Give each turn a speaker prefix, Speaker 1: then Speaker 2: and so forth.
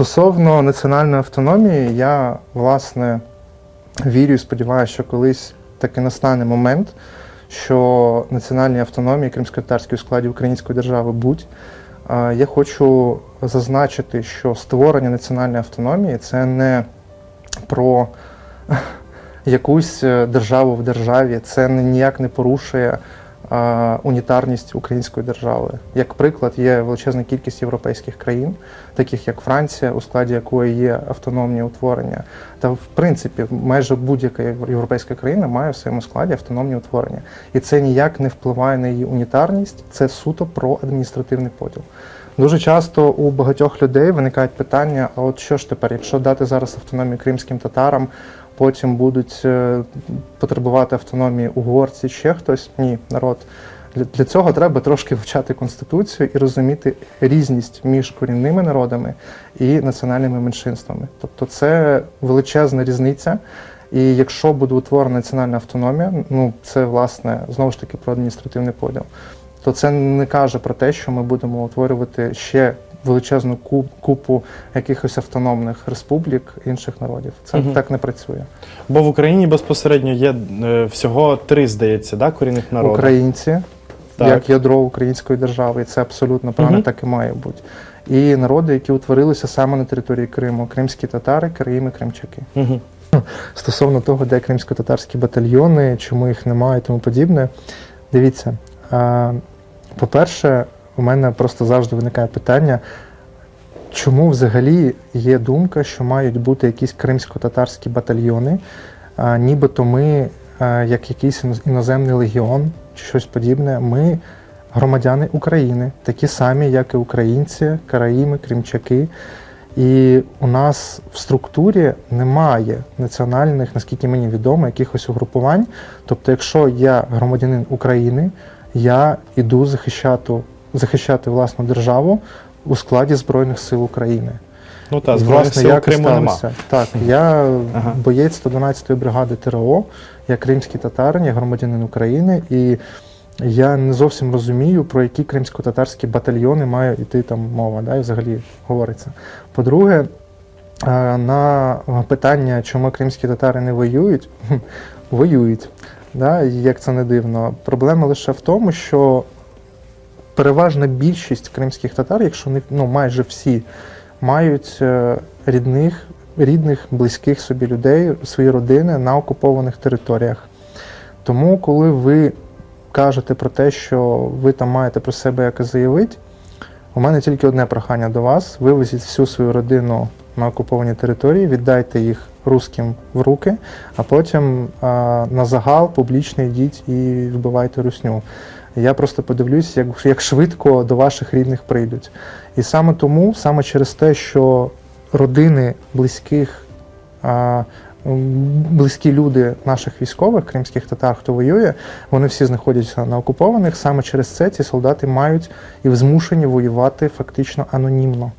Speaker 1: Стосовно національної автономії, я власне вірю і сподіваюся, що колись таки настане момент, що національній автономії кримсько-татарській у складі української держави будь. Я хочу зазначити, що створення національної автономії це не про якусь е, державу в державі, це ніяк не порушує унітарність української держави. Як приклад, є величезна кількість європейських країн, таких як Франція, у складі якої є автономні утворення. Та в принципі, майже будь-яка європейська країна має в своєму складі автономні утворення. І це ніяк не впливає на її унітарність, це суто про адміністративний поділ. Дуже часто у багатьох людей виникають питання: а от що ж тепер, якщо дати зараз автономію кримським татарам, потім будуть е, потребувати автономії угорці, ще хтось? Ні, народ. Для, для цього треба трошки вивчати конституцію і розуміти різність між корінними народами і національними меншинствами. Тобто це величезна різниця. І якщо буде утворена національна автономія, ну це власне знову ж таки про адміністративний поділ, то це не каже про те, що ми будемо утворювати ще величезну купу якихось автономних республік інших народів. Це
Speaker 2: Мгм.
Speaker 1: так не працює.
Speaker 2: Бо в Україні безпосередньо є е, всього три, здається, да, корінних народів.
Speaker 1: Українці,
Speaker 2: Так.
Speaker 1: як ядро української держави, і це абсолютно правильно
Speaker 2: Мгм.
Speaker 1: так і має бути. І народи, які утворилися саме на території Криму: кримські татари, Кримі, кримчаки.
Speaker 2: Угу.
Speaker 1: Стосовно того, де кримсько-татарські батальйони, чому їх немає і тому подібне. Дивіться, по-перше, у мене просто завжди виникає питання, чому взагалі є думка, що мають бути якісь кримсько-татарські батальйони, нібито ми, як якийсь іноземний легіон чи щось подібне, ми громадяни України, такі самі, як і українці, караїми, кримчаки. І у нас в структурі немає національних, наскільки мені відомо, якихось угрупувань. Тобто, якщо я громадянин України, я іду захищати, захищати власну державу у складі Збройних сил України.
Speaker 2: Ну так,
Speaker 1: І,
Speaker 2: збройних сил
Speaker 1: як
Speaker 2: Криму нема.
Speaker 1: Так, я
Speaker 2: Ага.
Speaker 1: боєць 112-ї бригади ТРО, я кримський татарин, я громадянин України, і я не зовсім розумію, про які кримсько-татарські батальйони має йти там мова, да, і взагалі говориться. По-друге, е, на питання, чому кримські татари не воюють, воюють. Да, як це не дивно. Проблема лише в тому, що переважна більшість кримських татар, якщо не ну, майже всі, мають е, рідних, рідних, близьких собі людей, свої родини на окупованих територіях. Тому, коли ви кажете про те, що ви там маєте про себе якось заявити, у мене тільки одне прохання до вас: вивезіть всю свою родину на окуповані території, віддайте їх русським в руки, а потім а, на загал публічно йдіть і вбивайте русню. Я просто подивлюсь, як, як швидко до ваших рідних прийдуть. І саме тому, саме через те, що родини близьких, а, близькі люди наших військових, кримських татар, хто воює, вони всі знаходяться на окупованих. Саме через це ці солдати мають і змушені воювати фактично анонімно.